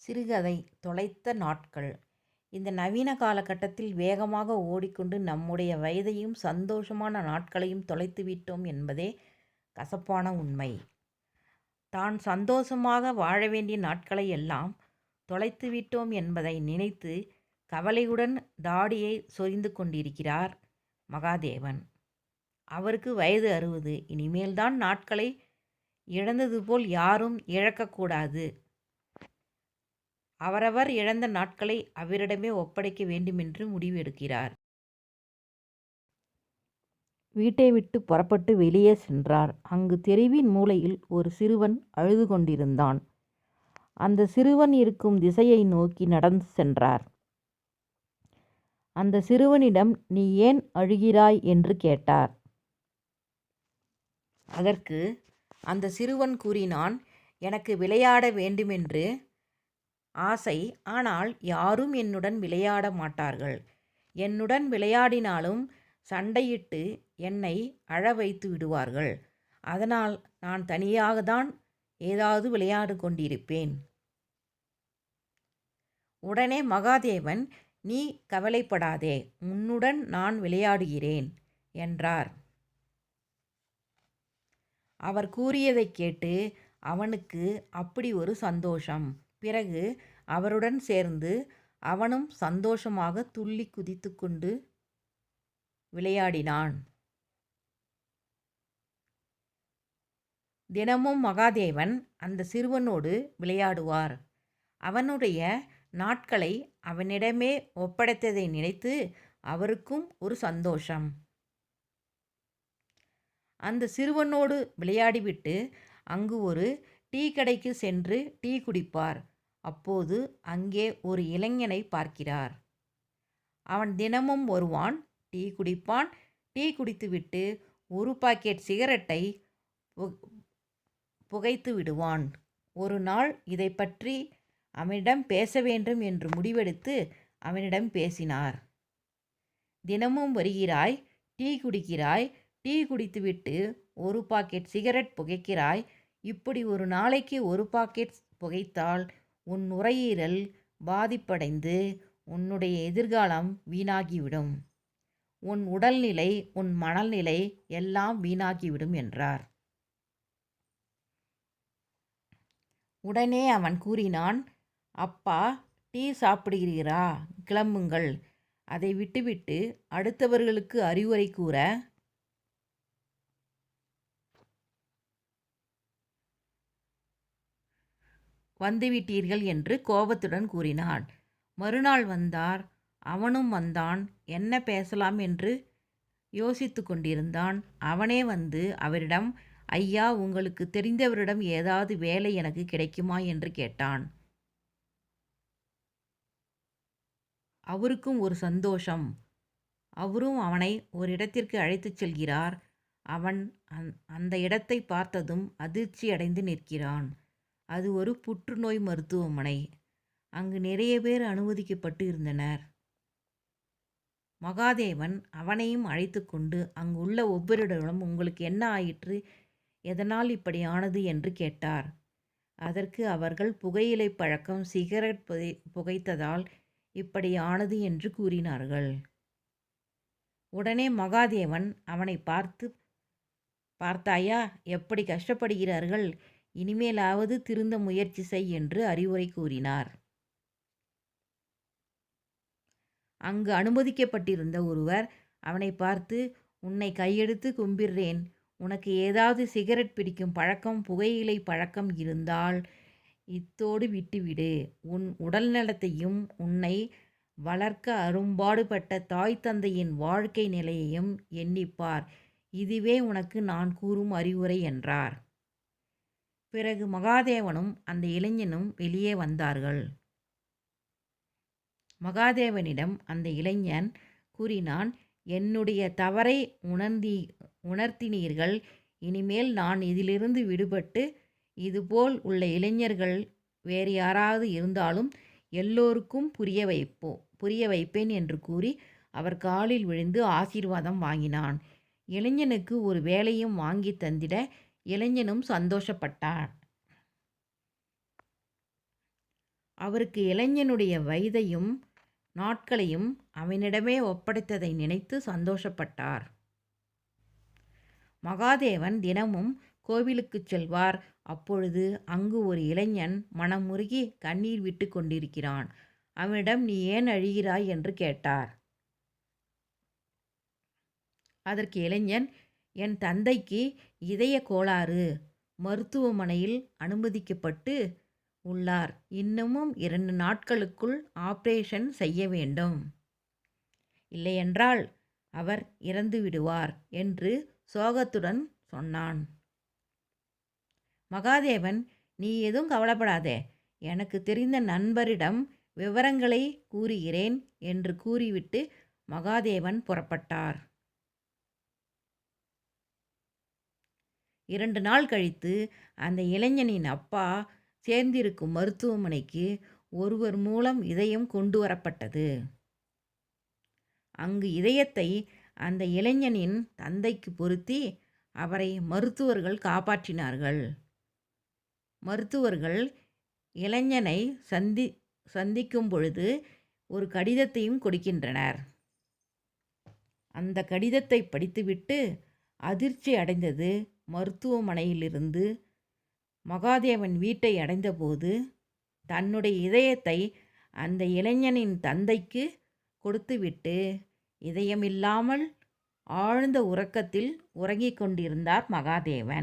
சிறுகதை தொலைத்த நாட்கள். இந்த நவீன காலகட்டத்தில் வேகமாக ஓடிக்கொண்டு நம்முடைய வயதையும் சந்தோஷமான நாட்களையும் தொலைத்து விட்டோம் என்பதே கசப்பான உண்மை. தான் சந்தோஷமாக வாழ வேண்டிய நாட்களை எல்லாம் தொலைத்து விட்டோம் என்பதை நினைத்து கவலையுடன் தாடியை சொரிந்து கொண்டிருக்கிறார் மகாதேவன். அவருக்கு வயது அறுபது. இனிமேல்தான் நாட்களை இழந்தது போல் யாரும் இழக்கக்கூடாது. அவரவர் இழந்த நாட்களை அவரிடமே ஒப்படைக்க வேண்டுமென்று முடிவு எடுக்கிறார் வீட்டை விட்டு புறப்பட்டு வெளியே சென்றார். அங்கு தெருவின் மூலையில் ஒரு சிறுவன் அழுது கொண்டிருந்தான். அந்த சிறுவன் இருக்கும் திசையை நோக்கி நடந்து சென்றார். அந்த சிறுவனிடம் நீ ஏன் அழுகிறாய்? என்று கேட்டார். அதற்கு அந்த சிறுவன் கூறினான் எனக்கு விளையாட வேண்டுமென்று ஆசை ஆனால் யாரும் என்னுடன் விளையாட மாட்டார்கள். என்னுடன் விளையாடினாலும் சண்டையிட்டு என்னை அழ வைத்து விடுவார்கள். அதனால் நான் தனியாக தான் ஏதாவது விளையாடு கொண்டிருப்பேன். உடனே மகாதேவன் நீ கவலைப்படாதே உன்னுடன் நான் விளையாடுகிறேன் என்றார். அவர் கூறியதைக் கேட்டு அவனுக்கு அப்படி ஒரு சந்தோஷம். பிறகு அவருடன் சேர்ந்து அவனும் சந்தோஷமாக துள்ளி குதித்து கொண்டு விளையாடினான். தினமும் மகாதேவன் அந்த சிறுவனோடு விளையாடுவார். அவனுடைய நாட்களை அவனிடமே ஒப்படைத்ததை நினைத்து அவருக்கும் ஒரு சந்தோஷம். அந்த சிறுவனோடு விளையாடிவிட்டு அங்கு ஒரு டீ கடைக்கு சென்று டீ குடிப்பார். அப்போது அங்கே ஒரு இளைஞனை பார்க்கிறார். அவன் தினமும் வருவான் டீ குடிப்பான். டீ குடித்துவிட்டு ஒரு பாக்கெட் சிகரெட்டை புகைத்து விடுவான். ஒரு நாள் இதை பற்றி அவனிடம் பேச வேண்டும் என்று முடிவெடுத்து அவனிடம் பேசினார். தினமும் வருகிறாய் டீ குடிக்கிறாய். டீ குடித்துவிட்டு ஒரு பாக்கெட் சிகரெட் புகைக்கிறாய். இப்படி ஒரு நாளைக்கு ஒரு பாக்கெட் புகைத்தால் உன் நுரையீரல் பாதிப்படைந்து உன்னுடைய எதிர்காலம் வீணாகிவிடும். உன் உடல்நிலை உன் மனநிலை எல்லாம் வீணாகிவிடும் என்றார். உடனே அவன் கூறினான் அப்பா டீ சாப்பிடுகிறீரா? கிளம்புங்கள். அதை விட்டுவிட்டு அடுத்தவர்களுக்கு அறிவுரை கூற வந்துவிட்டீர்கள் என்று கோபத்துடன் கூறினான் மறுநாள் வந்தார். அவனும் வந்தான். என்ன பேசலாம் என்று யோசித்து கொண்டிருந்தான். அவனே வந்து அவரிடம் ஐயா உங்களுக்கு தெரிந்தவரிடம் ஏதாவது வேலை எனக்கு கிடைக்குமா? என்று கேட்டான். அவருக்கும் ஒரு சந்தோஷம். அவரும் அவனை ஒரு இடத்திற்கு அழைத்துச் செல்கிறார். அவன் அந்த இடத்தை பார்த்ததும் அதிர்ச்சி அடைந்து நிற்கிறான். அது ஒரு புற்றுநோய் மருத்துவமனை. அங்கு நிறைய பேர் அனுமதிக்கப்பட்டு இருந்தனர். மகாதேவன் அவனையும் அழைத்து கொண்டு அங்குள்ள ஒவ்வொருடனும் உங்களுக்கு என்ன ஆயிற்று? எதனால் இப்படி ஆனது? என்று கேட்டார். அதற்கு அவர்கள் புகையிலை பழக்கம் சிகரெட் புகை புகைத்ததால் இப்படி ஆனது என்று கூறினார்கள். உடனே மகாதேவன் அவனை பார்த்து பார்த்தாயா எப்படி கஷ்டப்படுகிறார்கள்? இனிமேலாவது திருந்த முயற்சி செய் என்று அறிவுரை கூறினார். அங்கு அனுமதிக்கப்பட்டிருந்த ஒருவர் அவனை பார்த்து உன்னை கையெடுத்து கும்பிடுறேன். உனக்கு ஏதாவது சிகரெட் பிடிக்கும் பழக்கம் புகையிலை பழக்கம் இருந்தால் இத்தோடு விட்டுவிடு. உன் உடல் நலத்தையும் உன்னை வளர்க்க அரும்பாடுபட்ட தாய் தந்தையின் வாழ்க்கை நிலையையும் எண்ணிப்பார். இதுவே உனக்கு நான் கூறும் அறிவுரை என்றார். பிறகு மகாதேவனும் அந்த இளைஞனும் வெளியே வந்தார்கள். மகாதேவனிடம் அந்த இளைஞன் கூறினான் என்னுடைய தவறை உணர்ந்தி உணர்த்தினீர்கள். இனிமேல் நான் இதிலிருந்து விடுபட்டு இதுபோல் உள்ள இளைஞர்கள் வேறு யாராவது இருந்தாலும் எல்லோருக்கும் புரிய வைப்போ புரிய வைப்பேன் என்று கூறி அவர் காலில் விழுந்து ஆசீர்வாதம் வாங்கினான். இளைஞனுக்கு ஒரு வேலையும் வாங்கி தந்திட இளைஞனும் சந்தோஷப்பட்டான். அவருக்கு இளைஞனுடைய வயதையும் நாட்களையும் அவனிடமே ஒப்படைத்ததை நினைத்து சந்தோஷப்பட்டார். மகாதேவன் தினமும் கோவிலுக்குச் செல்வார். அப்பொழுது அங்கு ஒரு இளைஞன் மனமுருகி கண்ணீர் விட்டு கொண்டிருக்கிறான். அவனிடம் நீ ஏன் அழுகிறாய்? என்று கேட்டார். அதற்கு இளைஞன் என் தந்தைக்கு இதய கோளாறு. மருத்துவமனையில் அனுமதிக்கப்பட்டு உள்ளார். இன்னமும் இரண்டு நாட்களுக்குள் ஆப்ரேஷன் செய்ய வேண்டும். இல்லையென்றால் அவர் இறந்து விடுவார் என்று சோகத்துடன் சொன்னான். மகாதேவன் நீ எதுவும் கவலைப்படாதே. எனக்கு தெரிந்த நண்பரிடம் விவரங்களை கூறுகிறேன் என்று கூறிவிட்டு மகாதேவன் புறப்பட்டார். இரண்டு நாள் கழித்து அந்த இளைஞனின் அப்பா சேர்ந்திருக்கும் மருத்துவமனைக்கு ஒருவர் மூலம் இதயம் கொண்டு வரப்பட்டது. அங்கு இதயத்தை அந்த இளைஞனின் தந்தைக்கு பொருத்தி அவரை மருத்துவர்கள் காப்பாற்றினார்கள். மருத்துவர்கள் இளைஞனை சந்தி சந்திக்கும் பொழுது ஒரு கடிதத்தையும் கொடுக்கின்றனர். அந்த கடிதத்தை படித்துவிட்டு அதிர்ச்சி அடைந்தது மருத்துவமனையிலிருந்து மகாதேவன் வீட்டை அடைந்தபோது தன்னுடைய இதயத்தை அந்த இளைஞனின் தந்தைக்கு கொடுத்துவிட்டு இதயமில்லாமல் ஆழ்ந்த உறக்கத்தில் உறங்கிக் கொண்டிருந்தார் மகாதேவன்.